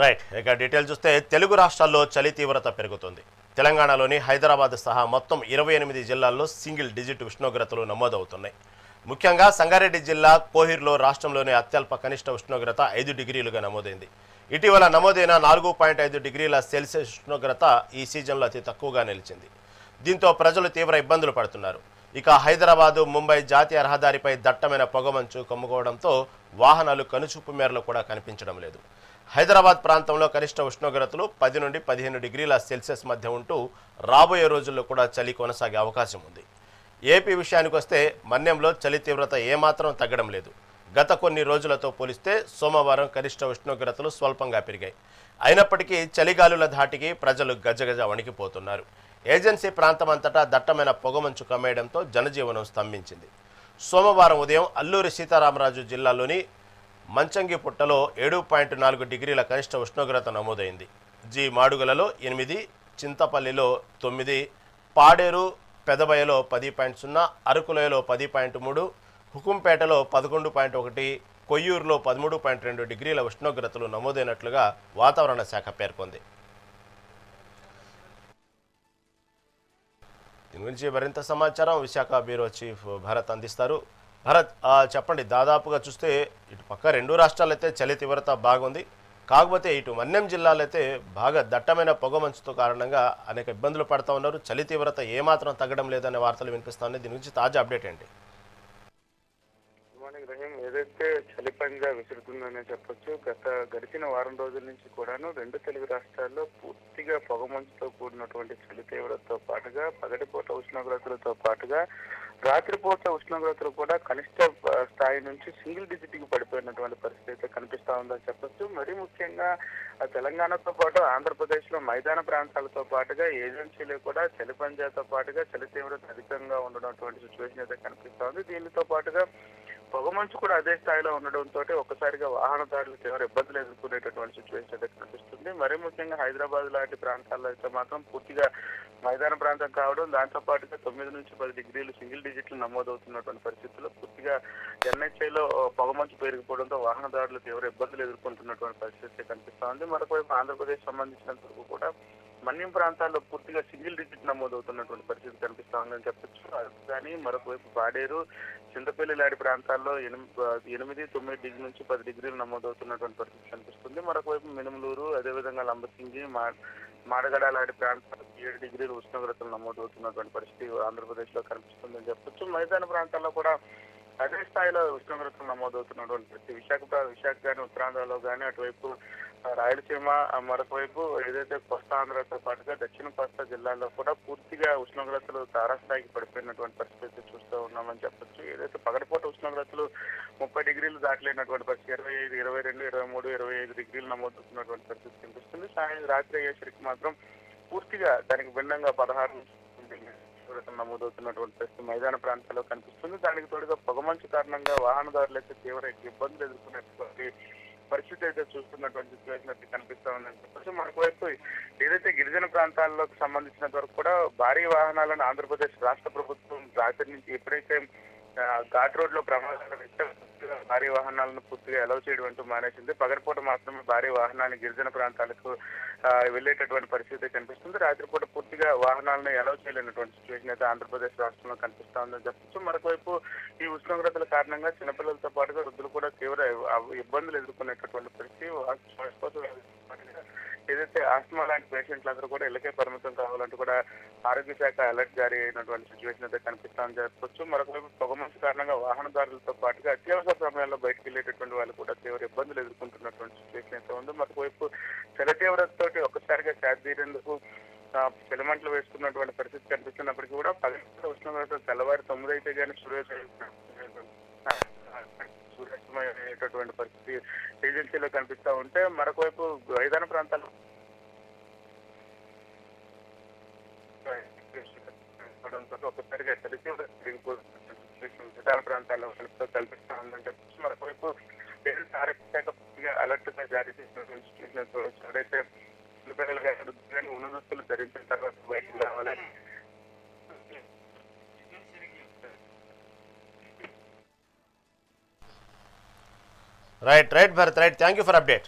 Right ఇక detail చూస్తే తెలుగు రాష్ట్రాల్లో చలి తీవ్రత పెరుగుతుంది. తెలంగాణలోని హైదరాబాద్ సహా మొత్తం ఇరవై ఎనిమిది జిల్లాల్లో సింగిల్ డిజిట్ ఉష్ణోగ్రతలు నమోదవుతున్నాయి. ముఖ్యంగా సంగారెడ్డి జిల్లా కోహిర్లో రాష్ట్రంలోని అత్యల్ప కనిష్ట ఉష్ణోగ్రత ఐదు డిగ్రీలుగా నమోదైంది. ఇటీవల నమోదైన నాలుగు పాయింట్ ఐదు డిగ్రీల సెల్సియస్ ఉష్ణోగ్రత ఈ సీజన్లో అతి తక్కువగా నిలిచింది. దీంతో ప్రజలు తీవ్ర ఇబ్బందులు పడుతున్నారు. ఇక హైదరాబాదు ముంబై జాతీయ రహదారిపై దట్టమైన పొగమంచు కమ్ముకోవడంతో వాహనాలు కనుచూపు మేరలో కూడా కనిపించడం లేదు. హైదరాబాద్ ప్రాంతంలో కనిష్ట ఉష్ణోగ్రతలు పది నుండి పదిహేను డిగ్రీల సెల్సియస్ మధ్య ఉంటూ రాబోయే రోజుల్లో కూడా చలి కొనసాగే అవకాశం ఉంది. ఏపీ విషయానికి వస్తే మన్యంలో చలి తీవ్రత ఏమాత్రం తగ్గడం లేదు. గత కొన్ని రోజులతో పోలిస్తే సోమవారం కనిష్ట ఉష్ణోగ్రతలు స్వల్పంగా పెరిగాయి. అయినప్పటికీ చలిగాలుల ధాటికి ప్రజలు గజగజ వణికిపోతున్నారు. ఏజెన్సీ ప్రాంతం అంతటా దట్టమైన పొగమంచు కమ్మేయడంతో జనజీవనం స్తంభించింది. సోమవారం ఉదయం అల్లూరి సీతారామరాజు జిల్లాలోని మంచంగి పుట్టలో ఏడు పాయింట్ నాలుగు డిగ్రీల కనిష్ట ఉష్ణోగ్రత నమోదైంది. జి మాడుగులలో ఎనిమిది చింతపల్లిలో తొమ్మిది పాడేరు పెదబయలో పది పాయింట్ సున్నా అరకులోయలో పది పాయింట్ మూడు హుకుంపేటలో పదకొండు పాయింట్ ఒకటి కొయ్యూరులో పదమూడు పాయింట్ రెండు డిగ్రీల ఉష్ణోగ్రతలు నమోదైనట్లుగా వాతావరణ శాఖ పేర్కొంది. దీని గురించి మరింత సమాచారం విశాఖ బ్యూరో చీఫ్ భరత్ అందిస్తారు. భరత్ ఆ, చెప్పండి దాదాపుగా చూస్తే ఇటు పక్క రెండు రాష్ట్రాలు అయితే చలి తీవ్రత బాగుంది. కాకపోతే ఇటు మన్యం జిల్లాలైతే అయితే బాగా దట్టమైన పొగమంచుతో కారణంగా అనేక ఇబ్బందులు పడుతూ ఉన్నారు. చలి తీవ్రత ఏమాత్రం తగ్గడం లేదనే వార్తలు వినిపిస్తాయి దీని గురించి తాజా అప్డేట్ ఏంటి? ఏదైతే చలి పంజా విసురుతుందనే చెప్పొచ్చు గత గడిచిన వారం రోజుల నుంచి కూడాను రెండు తెలుగు రాష్ట్రాల్లో పూర్తిగా పొగమంచుతో కూడినటువంటి చలి తీవ్రతతో పాటుగా పగటిపూట ఉష్ణోగ్రతలతో పాటుగా రాత్రిపూట ఉష్ణోగ్రతలు కూడా కనిష్ట స్థాయి నుంచి సింగిల్ డిజిట్కి పడిపోయినటువంటి పరిస్థితి అయితే కనిపిస్తా ఉందని చెప్పొచ్చు. మరి ముఖ్యంగా ఆ, తెలంగాణతో పాటు ఆంధ్రప్రదేశ్లో మైదాన ప్రాంతాలతో పాటుగా ఏజెన్సీలు కూడా చలి పంజాతో పాటుగా చలి తీవ్రత అధికంగా ఉండడం సిచ్యువేషన్ అయితే కనిపిస్తా ఉంది. దీనితో పాటుగా పొగమంచు కూడా అదే స్థాయిలో ఉండడంతో ఒక్కసారిగా వాహనదారులు తీవ్ర ఇబ్బందులు ఎదుర్కొనేటటువంటి సిచ్యువేషన్ అయితే కనిపిస్తుంది. మరీ ముఖ్యంగా హైదరాబాద్ లాంటి ప్రాంతాల్లో అయితే మాత్రం పూర్తిగా మైదాన ప్రాంతం కావడం దాంతో పాటుగా తొమ్మిది నుంచి పది డిగ్రీలు సింగిల్ డిజిట్లు నమోదవుతున్నటువంటి పరిస్థితుల్లో పూర్తిగా ఎన్హెచ్ఐలో పొగమంచు పెరిగిపోవడంతో వాహనదారులు తీవ్ర ఇబ్బందులు ఎదుర్కొంటున్నటువంటి పరిస్థితి కనిపిస్తోంది మరొకవైపు ఆంధ్రప్రదేశ్ సంబంధించినంత వరకు కూడా మన్యం ప్రాంతాల్లో పూర్తిగా సింగిల్ డిజిట్ నమోదవుతున్నటువంటి పరిస్థితి కనిపిస్తా ఉందని చెప్పొచ్చు. అది కానీ మరొక వైపు పాడేరు చింతపల్లి లాంటి ప్రాంతాల్లో ఎనిమిది ఎనిమిది తొమ్మిది డిగ్రీ నుంచి పది డిగ్రీలు నమోదవుతున్నటువంటి పరిస్థితి కనిపిస్తుంది. మరొక వైపు మినుములూరు అదేవిధంగా లంబసింగి మా మాడగడ లాంటి ప్రాంతాల్లో ఏడు డిగ్రీలు ఉష్ణోగ్రతలు నమోదవుతున్నటువంటి పరిస్థితి ఆంధ్రప్రదేశ్లో కనిపిస్తుందని చెప్పొచ్చు. మైదాన ప్రాంతాల్లో కూడా అదే స్థాయిలో ఉష్ణోగ్రతలు నమోదవుతున్నటువంటి పరిస్థితి. విశాఖ విశాఖ కానీ ఉత్తరాంధ్రలో కానీ అటువైపు రాయలసీమ మరొకవైపు ఏదైతే కోస్తా ఆంధ్రతో పాటుగా దక్షిణ కోస్తా జిల్లాల్లో కూడా పూర్తిగా ఉష్ణోగ్రతలు తారాస్థాయికి పడిపోయినటువంటి పరిస్థితి చూస్తూ ఉన్నామని చెప్పొచ్చు. ఏదైతే పగటిపూట ఉష్ణోగ్రతలు ముప్పై డిగ్రీలు దాటలేనటువంటి పరిస్థితి ఇరవై ఐదు ఇరవై రెండు ఇరవై మూడు ఇరవై ఐదు డిగ్రీలు నమోదుతున్నటువంటి పరిస్థితి కనిపిస్తుంది. సాయం రాత్రి అయ్యేసరికి మాత్రం పూర్తిగా దానికి భిన్నంగా పదహారు ఉష్ణోగ్రత నమోదవుతున్నటువంటి పరిస్థితి మైదాన ప్రాంతాల్లో కనిపిస్తుంది. దానికి తోడుగా పొగమంచు కారణంగా వాహనదారులు అయితే తీవ్ర ఇబ్బందులు ఎదుర్కొనేటువంటి పరిస్థితి అయితే చూస్తున్నటువంటి సిచ్యువేషన్ అయితే కనిపిస్తా ఉందని చెప్పొచ్చు. మనకు వైపు ఏదైతే గిరిజన ప్రాంతాల్లోకి సంబంధించినంత వరకు కూడా భారీ వాహనాలను ఆంధ్రప్రదేశ్ రాష్ట్ర ప్రభుత్వం రాత్రి నుంచి ఎప్పుడైతే ఘాట్ రోడ్లో ప్రమాదాలు భారీ వాహనాలను పూర్తిగా అలౌ చేయడం అంటూ మానేసింది. పగటిపూట మాత్రమే భారీ వాహనాన్ని గిరిజన ప్రాంతాలకు వెళ్ళేటటువంటి పరిస్థితి కనిపిస్తుంది. రాత్రిపూట పూర్తిగా వాహనాలను అలౌ చేయలేనటువంటి సిచ్యువేషన్ అయితే ఆంధ్రప్రదేశ్ రాష్ట్రంలో కనిపిస్తా ఉందని చెప్పచ్చు. మరొకవైపు ఈ ఉష్ణోగ్రత కారణంగా చిన్నపిల్లలతో పాటుగా వృద్ధులు కూడా తీవ్ర ఇబ్బందులు ఎదుర్కొనేటటువంటి పరిస్థితి శ్వాసకోశ ఏదైతే ఆస్మా లాంటి పేషెంట్లు అందరూ కూడా ఇళ్ళకే పరిమితం కావాలంటూ కూడా ఆరోగ్య శాఖ అలర్ట్ జారీ అయినటువంటి సిచ్యువేషన్ అయితే కనిపిస్తామని చెప్పొచ్చు. మరొకవైపు పొగమంచు కారణంగా వాహనదారులతో పాటుగా అత్యవసర సమయాల్లో బయటకు వెళ్ళేటటువంటి వాళ్ళు కూడా తీవ్ర ఇబ్బందులు ఎదుర్కొంటున్నటువంటి సిచ్యువేషన్ అయితే ఉంది. మరొక వైపు చలి తీవ్రతతోటి ఒక్కసారిగా శాఖ తీరేందుకు పిలమంటలు వేసుకున్నటువంటి పరిస్థితి కనిపిస్తున్నప్పటికీ కూడా పది ఉష్ణోగ్రత తెల్లవారి తొమ్మిది అయితే కానీ సూర్యోదయం సూర్యాస్తమయ్యేటటువంటి పరిస్థితి ఏజెన్సీలో కనిపిస్తూ ఉంటే మరొక వైపు మైదాన ప్రాంతాలు ఒక్కసారిగా తెలిసి మైదాన ప్రాంతాల్లో కలుపుతో కల్పిస్తా ఉందంటే చెప్పి మరొక ఆరోగ్య శాఖ అలర్ట్గా జారీ చేసిన సిచ్యువేషన్ ఎవరైతే పిల్లలు కానీ ఉన్న దుస్తులు ధరించిన తర్వాత బయటకు రావాలని Right, right, Bharat, right. Thank you for update.